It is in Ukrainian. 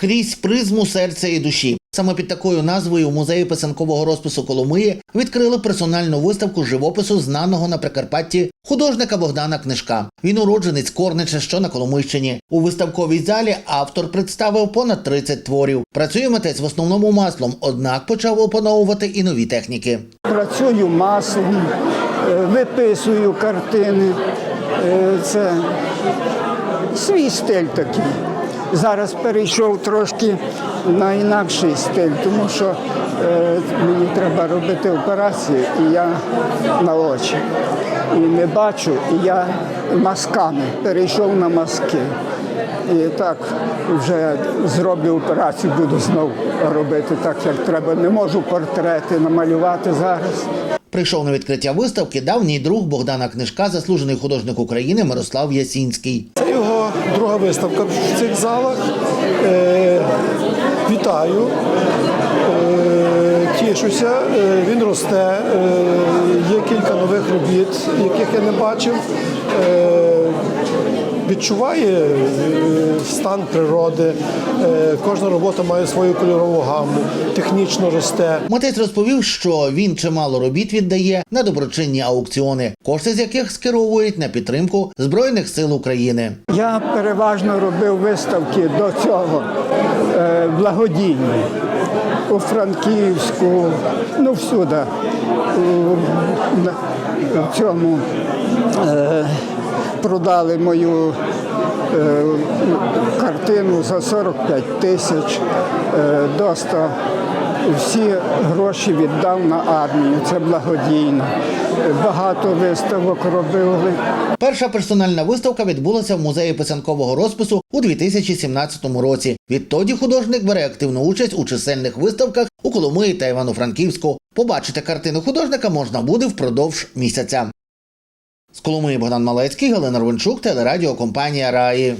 крізь призму серця і душі. Саме під такою назвою у музеї писанкового розпису Коломиї відкрили персональну виставку живопису знаного на Прикарпатті художника Богдана Книжка. Він уродженець Корнича, що на Коломийщині. У виставковій залі автор представив понад 30 творів. Працює митець в основному маслом, однак почав опановувати і нові техніки. Працюю маслом, е, виписую картини. Е, Це свій стиль такий. Зараз перейшов трошки на інакший стиль, тому що е, мені треба робити операції, і я на очі. І не бачу, і я мазками перейшов на мазки. І так вже зроблю операцію, буду знову робити так, як треба. Не можу портрети намалювати зараз. Прийшов на відкриття виставки давній друг Богдана Книжка, заслужений художник України Мирослав Ясінський. Друга виставка в цих залах. Е, вітаю, е, тішуся, е, він росте. Е, є кілька нових робіт, яких я не бачив. Е, відчуває е, стан природи. Е, кожна робота має свою кольорову гаму, технічно росте. Митець розповів, що він чимало робіт віддає на доброчинні аукціони, кошти з яких скеровують на підтримку Збройних сил України. Я переважно робив виставки до цього е, благодійні. У Франківську, ну всюди. В цьому е, продали мою е, картину за 45 тисяч. Е, доста всі гроші віддав на армію. Це благодійно. Багато виставок робили. Перша персональна виставка відбулася в музеї писанкового розпису у 2017 році. Відтоді художник бере активну участь у чисельних виставках у Коломиї та Івано-Франківську. Побачити картину художника можна буде впродовж місяця. З Коломиї Богдан Малецький, Галина Рвенчук, телерадіокомпанія Раї.